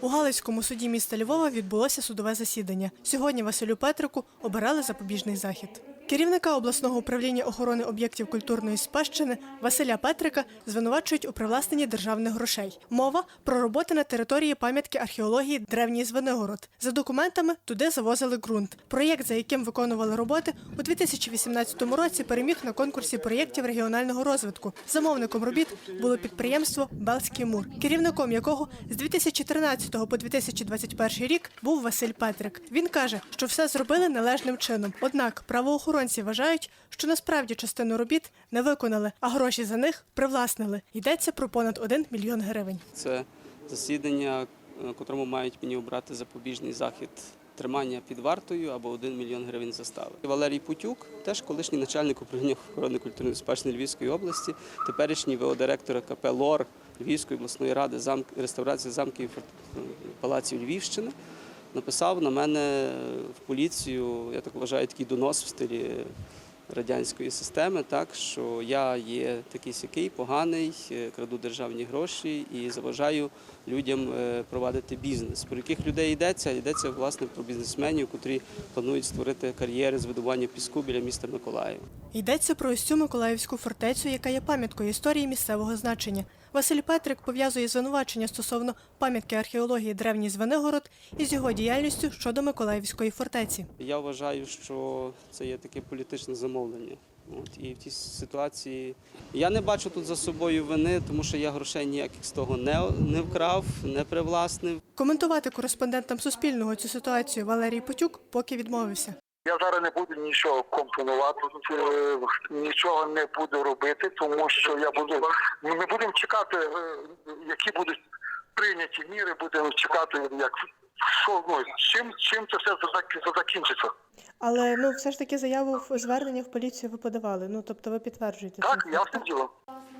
У Галицькому суді міста Львова відбулося судове засідання. Сьогодні Василю Петрику обирали запобіжний захід. Керівника обласного управління охорони об'єктів культурної спадщини Василя Петрика звинувачують у привласненні державних грошей. Мова про роботи на території пам'ятки археології Древній Звенигород. За документами туди завозили ґрунт. Проєкт, за яким виконували роботи, у 2018 році переміг на конкурсі проєктів регіонального розвитку. Замовником робіт було підприємство Белський мур, керівником якого з 2014 по 2021 рік був Василь Петрик. Він каже, що все зробили належним чином. Однак правоохоронці вважають, що насправді частину робіт не виконали, а гроші за них привласнили. Йдеться про понад 1 мільйон гривень. Це засідання, е, котрому мають мені обрати запобіжний захід тримання під вартою або 1 мільйон гривень застави. Валерій Путюк, теж колишній начальник управління охорони культурної спадщини Львівської області, теперішній ВО директора КП ЛОР Львівської обласної ради замк реставрації замків палаців Львівщини. Написав на мене в поліцію, я так вважаю, такий донос в стилі радянської системи, так що я є такий сякий, поганий, е, краду державні гроші і заважаю людям е, провадити бізнес. Про яких людей йдеться? Йдеться власне про бізнесменів, котрі планують створити кар'єри з видобування піску біля міста Миколаїв. Йдеться про ось цю Миколаївську фортецю, яка є пам'яткою історії місцевого значення. Василь Петрик пов'язує звинувачення стосовно пам'ятки археології Древній Звенигород із його діяльністю щодо Миколаївської фортеці. Я вважаю, що це є таке політичне замовлення. От, і в цій ситуації я не бачу тут за собою вини, тому що я грошей ніяких з того не, не вкрав, не привласнив. Коментувати кореспондентам Суспільного цю ситуацію Валерій Потюк поки відмовився. Я зараз не буду нічого компонувати, е, нічого не буду робити, тому що я буду. Ми будемо чекати, е, які будуть прийняті міри, будемо чекати, як що ну чим, чим це все зак- закінчиться. Але ну все ж таки заяву в звернення в поліцію ви подавали. Ну тобто ви підтверджуєте Так, ясне діло.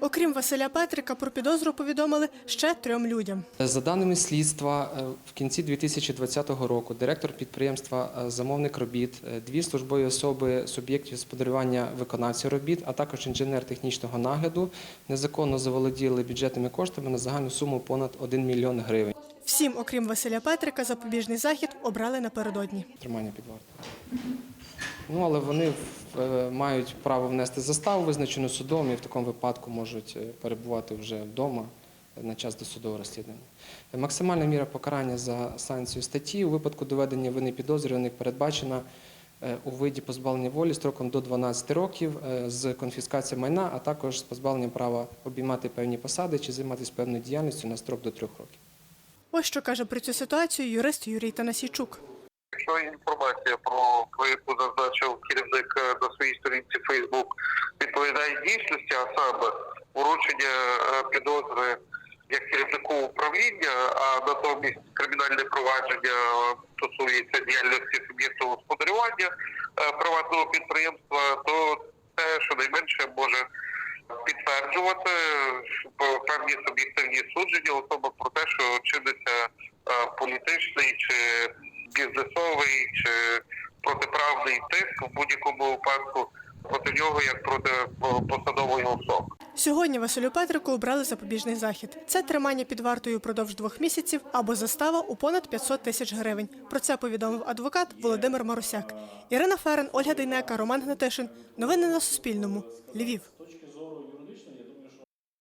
Окрім Василя Петрика, про підозру повідомили ще трьом людям. За даними слідства, е, в кінці 2020 року директор підприємства е, замовник робіт, е, дві службові особи суб'єктів господарювання виконавців робіт, а також інженер технічного нагляду незаконно заволоділи бюджетними коштами на загальну суму понад 1 мільйон гривень. Всім, окрім Василя Петрика, запобіжний захід обрали напередодні. Тримання під вартою. Ну, але вони е, мають право внести заставу, визначену судом, і в такому випадку можуть е, перебувати вже вдома на час досудового розслідування. Е, Максимальна міра покарання за санкцією статті у випадку доведення вини підозрюваних передбачена у виді позбавлення волі строком до 12 років з конфіскацією майна, а також з позбавленням права обіймати певні посади чи займатися певною діяльністю на строк до 3 років. Ось що каже про цю ситуацію юрист Юрій Танасійчук. Якщо інформація про яку зазначив керівник е, на своїй сторінці Фейсбук відповідає дійсності, а саме вручення е, підозри як керівнику управління, а натомість кримінальне провадження е, стосується діяльності суб'єкту господарювання приватного підприємства, то це щонайменше може підтверджувати певні суб'єктивні судження особи про те, що чиниться політичний чи бізнесовий чи протиправний тиск в будь-якому випадку проти нього як проти посадової особи. Сьогодні Василю Петрику обрали запобіжний захід. Це тримання під вартою впродовж двох місяців або застава у понад 500 тисяч гривень. Про це повідомив адвокат Володимир Марусяк. Ірина Ферен, Ольга Дейнека, Роман Гнатишин. Новини на Суспільному. Львів.